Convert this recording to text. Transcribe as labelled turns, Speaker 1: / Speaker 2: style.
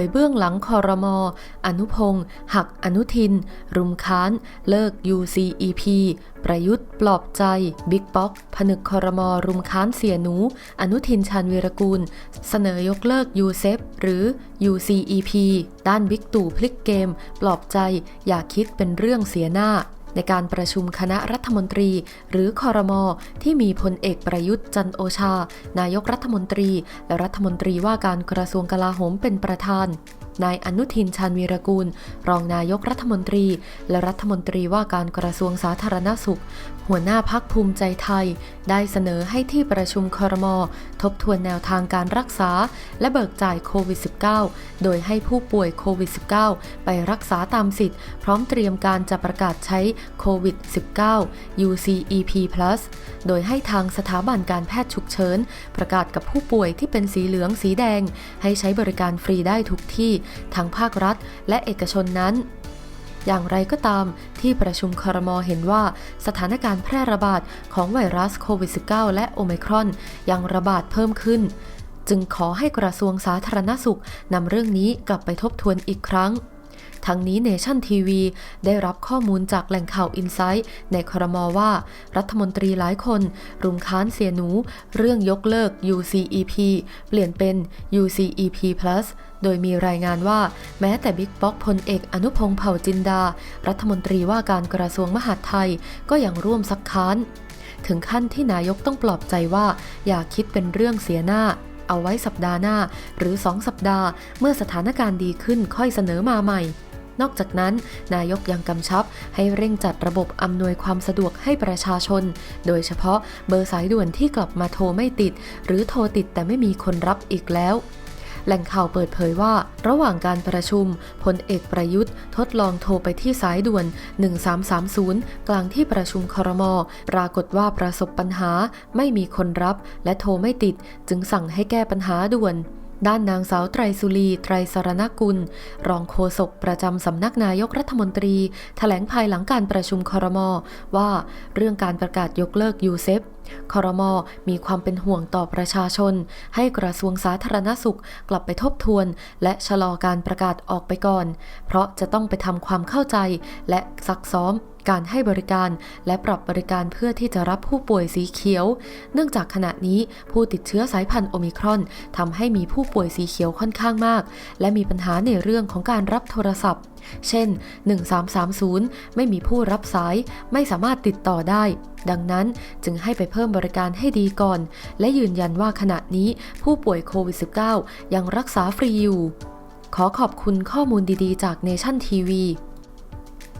Speaker 1: ยเบื้องหลังคอรมอ อนุพงศ์หักอนุทิน รุมค้าน เลิก UCEP ประยุทธ์ปลอบใจ บิ๊กป๊อกผนึกคอรมอรุมค้านเสียหนู อนุทินชาญวีรกูล เสนอยกเลิก UCEP หรือ UCEP ด้านบิ๊กตู่พลิกเกม ปลอบใจ อย่าคิดเป็นเรื่องเสียหน้า ในการประชุมคณะรัฐมนตรี หรือคอรมอที่มีพลเอกประยุทธ์จันโอชา นายกรัฐมนตรี และรัฐมนตรีว่าการกระทรวงกลาโหมเป็นประธาน นายอนุทินชาญวีรกูล รองนายกรัฐมนตรี และรัฐมนตรีว่าการกระทรวงสาธารณสุข หัวหน้าพักภูมิใจไทย ได้เสนอให้ที่ประชุมคอรมอทบทวนแนวทางการรักษา และเบิกจ่ายโควิด -19 โดยให้ผู้ป่วยโควิด -19 ไปรักษาตามสิทธิ์ พร้อมเตรียมการจะประกาศใช้โควิด -19 UCEP+ โดยให้ทางสถาบันการแพทย์ฉุกเฉิน ประกาศกับผู้ป่วยที่เป็นสีเหลืองสีแดง ให้ใช้บริการฟรีได้ทุกที่ทั้งภาครัฐและเอกชนนั้น อย่างไรก็ตามที่ประชุมครมเห็นว่าสถานการณ์แพร่ระบาดของไวรัสโควิด -19 และโอไมครอนยังระบาดเพิ่มขึ้น จึงขอให้กระทรวงสาธารณสุขนำเรื่องนี้กลับไปทบทวนอีกครั้ง ทั้งนี้เนชั่นทีวีได้รับข้อมูลจากแหล่งข่าวอินไซต์ในครมว่า รัฐมนตรีหลายคน รุมค้านเสียหนู เรื่องยกเลิก UCEP เปลี่ยนเป็น UCEP+ โดยมีรายงานว่า แม้แต่บิ๊กป๊อกพลเอกอนุพงศ์เผ่าจินดา รัฐมนตรีว่าการกระทรวงมหาดไทยก็ยังร่วมซักค้าน ถึงขั้นที่นายกต้องปลอบใจว่า อย่าคิดเป็นเรื่องเสียหน้า เอาไว้สัปดาห์หน้า หรือ2สัปดาห์ เมื่อสถานการณ์ดีขึ้นค่อยเสนอมาใหม่ นอกจากนั้น นายกยังกำชับ ให้เร่งจัดระบบอำนวยความสะดวกให้ประชาชน โดยเฉพาะเบอร์สายด่วนที่กลับมาโทรไม่ติด หรือโทรติดแต่ไม่มีคนรับอีกแล้วแหล่งข่าวเปิดเผยว่า ระหว่างการประชุมพลเอกประยุทธ์ ทดลองโทรไปที่สายด่วน 1330 กลางที่ประชุมครม ปรากฏว่าประสบปัญหาไม่มีคนรับ และโทรไม่ติด จึงสั่งให้แก้ปัญหาด่วน ด้านนางสาวไตรสุรีไตรสรณกุล รองโฆษกประจำสำนักนายกรัฐมนตรีแถลงภายหลังการประชุมคอรมว่าเรื่องการประกาศยกเลิกยูเซฟคอรมมีความเป็นห่วงต่อประชาชน ให้กระทรวงสาธารณสุขกลับไปทบทวน และชะลอการประกาศออกไปก่อน เพราะจะต้องไปทำความเข้าใจและซักซ้อม การให้บริการ และปรับบริการเพื่อที่จะรับผู้ป่วยสีเขียว เนื่องจากขณะนี้ผู้ติดเชื้อสายพันธุ์โอมิครอนทำให้มีผู้ป่วยสีเขียวค่อนข้างมาก และมีปัญหาในเรื่องของการรับโทรศัพท์ เช่น 1330 ไม่มีผู้รับสาย ไม่สามารถติดต่อได้ ดังนั้นจึงให้ไปเพิ่มบริการให้ดีก่อน และยืนยันว่าขณะนี้ผู้ป่วยโควิด -19 ยังรักษาฟรีอยู่ ขอขอบคุณข้อมูลดีๆ จากเนชั่นทีวี